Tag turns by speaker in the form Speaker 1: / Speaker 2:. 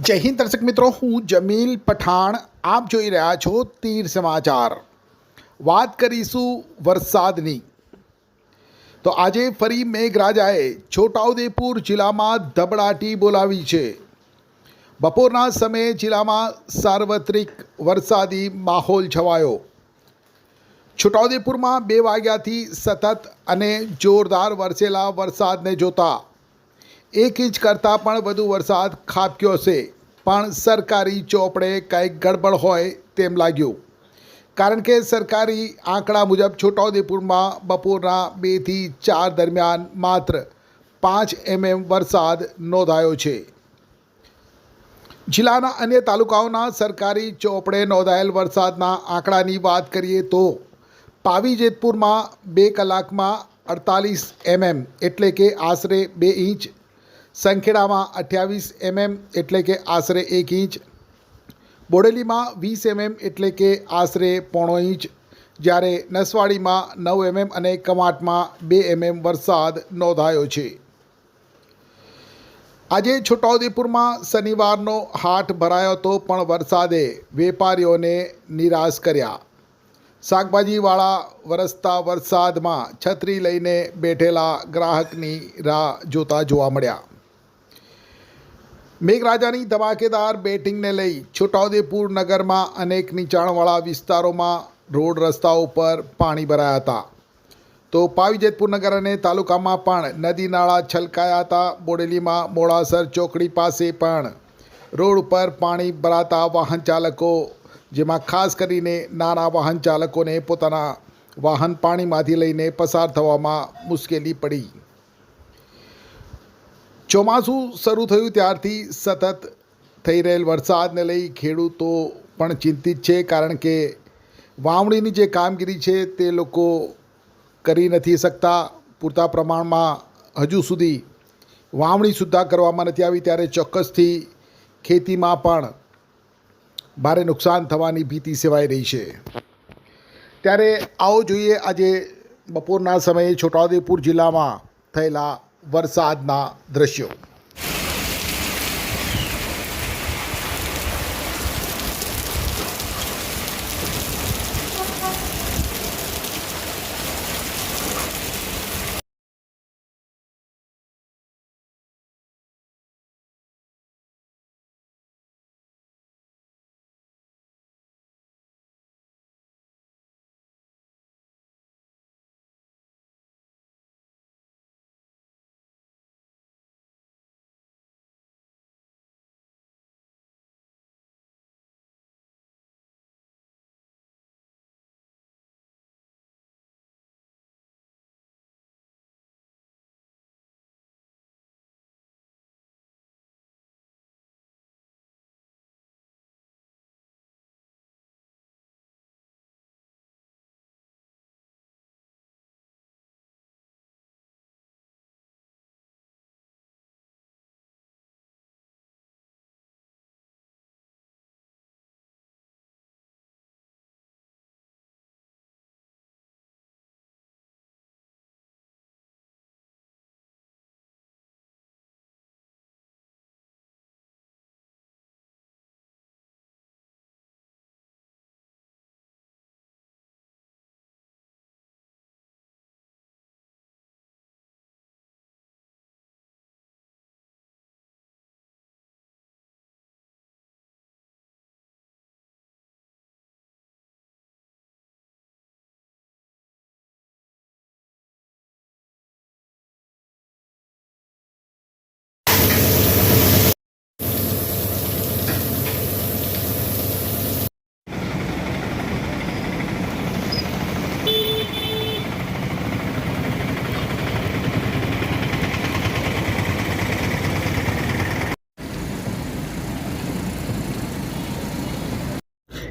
Speaker 1: જય હિન્દ દર્શક મિત્રો, હું જમીલ પઠાણ. આપ જોઈ રહ્યા છો તીર સમાચાર. વાત કરીશું વરસાદની. તો આજે ફરી મેઘરાજાએ છોટાઉદેપુર જિલ્લામાં ધબડાટી બોલાવી છે. બપોરના સમયે જિલ્લામાં સાર્વત્રિક વરસાદી માહોલ છવાયો. છોટાઉદેપુરમાં બે વાગ્યાથી સતત અને જોરદાર વરસેલા વરસાદને જોતા એક ઇંચ કરતાં પણ વધુ વરસાદ ખાબક્યો છે. પણ સરકારી ચોપડે કંઈક ગડબડ હોય તેમ લાગ્યું. કારણ કે સરકારી આંકડા મુજબ છોટાઉદેપુરમાં બપોરના બેથી ચાર દરમિયાન માત્ર પાંચ એમએમ વરસાદ નોંધાયો છે. જિલ્લાના અન્ય તાલુકાઓના સરકારી ચોપડે નોંધાયેલ વરસાદના આંકડાની વાત કરીએ તો પાવી જેતપુરમાં બે કલાકમાં અડતાલીસ એમએમ એટલે કે આશરે બે ઇંચ સંખેડામાં અઠ્યાવીસ એમએમ એટલે કે આશરે એક ઇંચ. બોડેલીમાં વીસ એમએમ એટલે કે આશરે પોણો ઇંચ. જ્યારે નસવાડીમાં નવ એમએમ અને કમાટમાં બે એમએમ વરસાદ નોંધાયો છે. આજે છોટાઉદેપુરમાં શનિવારનો હાટ ભરાયો હતો, પણ વરસાદે વેપારીઓને નિરાશ કર્યા. શાકભાજીવાળા વરસતા વરસાદમાં છત્રી લઈને બેઠેલા ગ્રાહકની રાહ જોતા જોવા મળ્યા. મેઘરાજાની ધમાકેદાર બેટિંગને લઈ છોટાઉદેપુર નગરમાં અનેક નીચાણવાળા વિસ્તારોમાં રોડ રસ્તાઓ પર પાણી ભરાયા હતા. તો પાવીજેતપુર નગર અને તાલુકામાં પણ નદી નાળા છલકાયા હતા. બોડેલીમાં મોડાસર ચોકડી પાસે પણ રોડ પર પાણી ભરાતા વાહન ચાલકો, જેમાં ખાસ કરીને નાના વાહન ચાલકોને પોતાના વાહન પાણીમાંથી લઈને પસાર થવામાં મુશ્કેલી પડી. ચોમાસું શરૂ થયું ત્યારથી સતત થઈ રહેલ વરસાદને લઈ ખેડૂતો પણ ચિંતિત છે, કારણ કે વાવણીની જે કામગીરી છે તે લોકો કરી નથી શકતા. પૂરતા પ્રમાણમાં હજુ સુધી વાવણી સુદ્ધા કરવામાં નથી આવી, ત્યારે ચોક્કસથી ખેતીમાં પણ ભારે નુકસાન થવાની ભીતિ સેવાઈ રહી છે. ત્યારે આવો જોઈએ, આજે બપોરના સમયે છોટાઉદેપુર જિલ્લામાં થયેલા વરસાદના દ્રશ્યો.